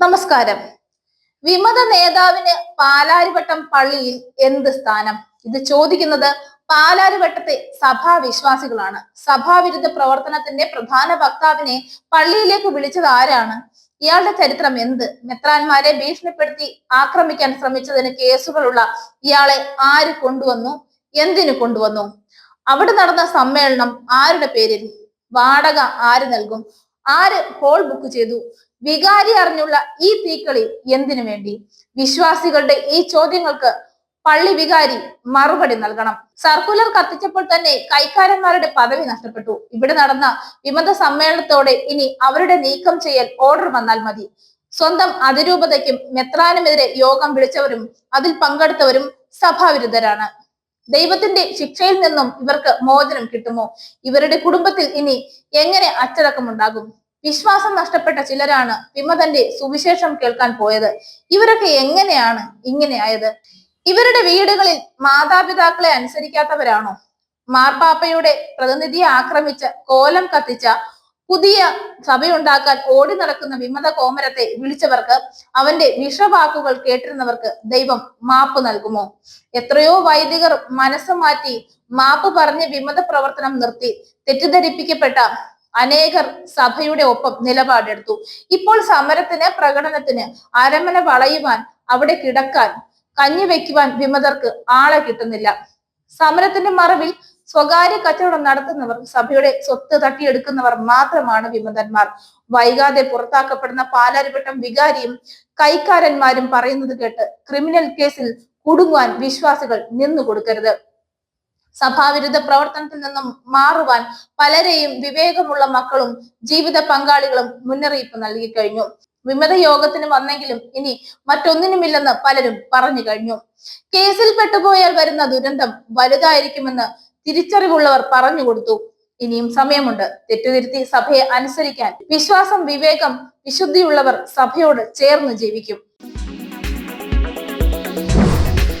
നമസ്കാരം. വിമത നേതാവിന് പാലാരിവട്ടം പള്ളിയിൽ എന്ത് സ്ഥാനം? ഇത് ചോദിക്കുന്നത് പാലാരിവട്ടത്തെ സഭാ വിശ്വാസികളാണ് സഭാവിരുദ്ധ പ്രവർത്തനത്തിന്റെ പ്രധാന വക്താവിനെ പള്ളിയിലേക്ക് വിളിച്ചത് ആരാണ്? ഇയാളുടെ ചരിത്രം എന്ത്? മെത്രാന്മാരെ ഭീഷണിപ്പെടുത്തി ആക്രമിക്കാൻ ശ്രമിച്ചതിന് കേസുകളുള്ള ഇയാളെ ആര് കൊണ്ടുവന്നു? എന്തിനു കൊണ്ടുവന്നു? അവിടെ നടന്ന സമ്മേളനം ആരുടെ പേരിൽ? വാടക ആര് നൽകും? ആര് ഹോൾ ബുക്ക് ചെയ്തു? വികാരി അറിഞ്ഞുള്ള ഈ തീക്കളി എന്തിനു വേണ്ടി? വിശ്വാസികളുടെ ഈ ചോദ്യങ്ങൾക്ക് പള്ളി വികാരി മറുപടി നൽകണം. സർക്കുലർ കത്തിച്ചപ്പോൾ തന്നെ കൈക്കാരന്മാരുടെ പദവി നഷ്ടപ്പെട്ടു. ഇവിടെ നടന്ന വിമത സമ്മേളനത്തോടെ ഇനി അവരുടെ നീക്കം ചെയ്യൽ ഓർഡർ വന്നാൽ മതി. സ്വന്തം അതിരൂപതയ്ക്കും മെത്രാനുമെതിരെ യോഗം വിളിച്ചവരും അതിൽ പങ്കെടുത്തവരും സഭാവിരുദ്ധരാണ്. ദൈവത്തിന്റെ ശിക്ഷയിൽ നിന്നും ഇവർക്ക് മോചനം കിട്ടുമോ? ഇവരുടെ കുടുംബത്തിൽ ഇനി എങ്ങനെ അച്ചടക്കമുണ്ടാകും? വിശ്വാസം നഷ്ടപ്പെട്ട ചിലരാണ് വിമതന്റെ സുവിശേഷം കേൾക്കാൻ പോയത്. ഇവരൊക്കെ എങ്ങനെയാണ് ഇങ്ങനെ ആയത്? ഇവരുടെ വീടുകളിൽ മാതാപിതാക്കളെ അനുസരിക്കാത്തവരാണോ? മാർപ്പാപ്പയുടെ പ്രതിനിധിയെ ആക്രമിച്ച് കോലം കത്തിച്ച പുതിയ സഭയുണ്ടാക്കാൻ ഓടി നടക്കുന്ന വിമത കോമരത്തെ വിളിച്ചവർക്ക് അവന്റെ വിഷവാക്കുകൾ കേട്ടിരുന്നവർക്ക് ദൈവം മാപ്പ് നൽകുമോ? എത്രയോ വൈദികർ മനസ്സ് മാറ്റി മാപ്പ് പറഞ്ഞ് വിമത പ്രവർത്തനം നിർത്തി തെറ്റിദ്ധരിപ്പിക്കപ്പെട്ട അനേകർ സഭയുടെ ഒപ്പം നിലപാടെടുത്തു. ഇപ്പോൾ സമരത്തിന് പ്രകടനത്തിന് അരമന വളയുവാൻ അവിടെ കിടക്കാൻ കഞ്ഞി വെക്കുവാൻ വിമതർക്ക് ആളെ കിട്ടുന്നില്ല. സമരത്തിന്റെ മറവിൽ സ്വകാര്യ കച്ചവടം നടത്തുന്നവർ സഭയുടെ സ്വത്ത് തട്ടിയെടുക്കുന്നവർ മാത്രമാണ് വിമതന്മാർ. വൈകാതെ പുറത്താക്കപ്പെടുന്ന പാലാരിവട്ടം വികാരിയും കൈക്കാരന്മാരും പറയുന്നത് കേട്ട് ക്രിമിനൽ കേസിൽ കുടുങ്ങുവാൻ വിശ്വാസികൾ നിന്നു കൊടുക്കരുത്. സഭാവിരുദ്ധ പ്രവർത്തനത്തിൽ നിന്നും മാറുവാൻ പലരെയും വിവേകമുള്ള മക്കളും ജീവിത പങ്കാളികളും മുന്നറിയിപ്പ് നൽകി കഴിഞ്ഞു വിമത യോഗത്തിന് വന്നെങ്കിലും ഇനി മറ്റൊന്നിനുമില്ലെന്ന് പലരും പറഞ്ഞു കഴിഞ്ഞു. കേസിൽ പെട്ടുപോയാൽ വരുന്ന ദുരന്തം വലുതായിരിക്കുമെന്ന് തിരിച്ചറിവുള്ളവർ പറഞ്ഞു കൊടുത്തു. ഇനിയും സമയമുണ്ട്. തെറ്റുതിരുത്തി സഭയെ അനുസരിക്കാൻ വിശ്വാസം വിവേകം വിശുദ്ധിയുള്ളവർ സഭയോട് ചേർന്ന് ജീവിക്കും.